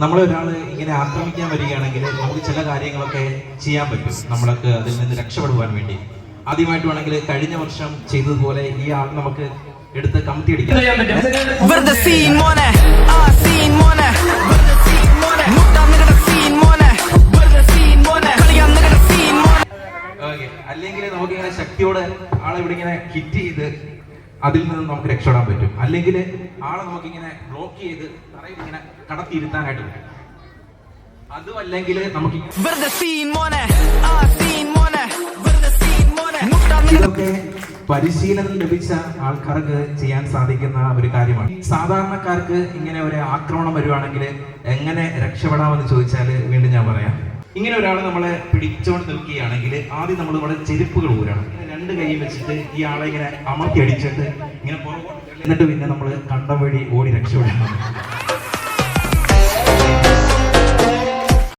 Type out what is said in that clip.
നമ്മളെ ഒരാൾ ഇങ്ങനെ ആക്രമിക്കാൻ വരികയാണെങ്കിൽ നമുക്ക് ചില കാര്യങ്ങളൊക്കെ ചെയ്യാൻ പറ്റും. നമ്മൾക്ക് അതിൽ നിന്ന് രക്ഷപ്പെടുവാൻ വേണ്ടി. ആദ്യമായിട്ട് വേണമെങ്കിൽ കഴിഞ്ഞ വർഷം ചെയ്തതുപോലെ ഈ ആൾ നമുക്ക് എടുത്ത് കമത്തി അടിക്കാം. വെറുതെ സീൻ മോനെ. ആ സീൻ മോനെ. വെറുതെ സീൻ മോനെ. മുട്ടാൻ നിങ്ങളുടെ സീൻ മോനെ. വെറുതെ സീൻ മോനെ. കളിയാൻ നിങ്ങളുടെ സീൻ മോനെ. ഓക്കെ. അല്ലെങ്കിൽ നമുക്ക് ഇങ്ങനെ ശക്തിയോടെ ആളെ ഇവിടെ ഇങ്ങനെ ഹിറ്റ് ചെയ്ത് അതിൽ നിന്ന് നമുക്ക് രക്ഷപ്പെടാൻ പറ്റും. അല്ലെങ്കിൽ ആളെ നമുക്ക് ഇങ്ങനെ ബ്ലോക്ക് ചെയ്ത് തറയിൽ ഇങ്ങനെ കടത്തിയിരുത്താനായിട്ട് പറ്റും. അതും അല്ലെങ്കിൽ നമുക്ക് ഇതൊക്കെ പരിശീലനം ലഭിച്ച ആൾക്കാർക്ക് ചെയ്യാൻ സാധിക്കുന്ന ഒരു കാര്യമാണ്. സാധാരണക്കാർക്ക് ഇങ്ങനെ ഒരു ആക്രമണം വരുവാണെങ്കിൽ എങ്ങനെ രക്ഷപ്പെടാമെന്ന് ചോദിച്ചാൽ വീണ്ടും ഞാൻ പറയാം. ഇങ്ങനെ ഒരാൾ നമ്മളെ പിടിച്ചോണ്ട് നിൽക്കുകയാണെങ്കിൽ ആദ്യം നമ്മൾ ഇവിടെ ചെരുപ്പുകൾ ഊരണം. രണ്ട് കൈ വെച്ചിട്ട് ഈ ആളെ ഇങ്ങനെ അമർത്തി അടിച്ചിട്ട് ഇങ്ങനെ പുറകോട്ട് എന്നിട്ട് പിന്നെ നമ്മൾ കണ്ടം വഴി ഓടി രക്ഷപ്പെടണം.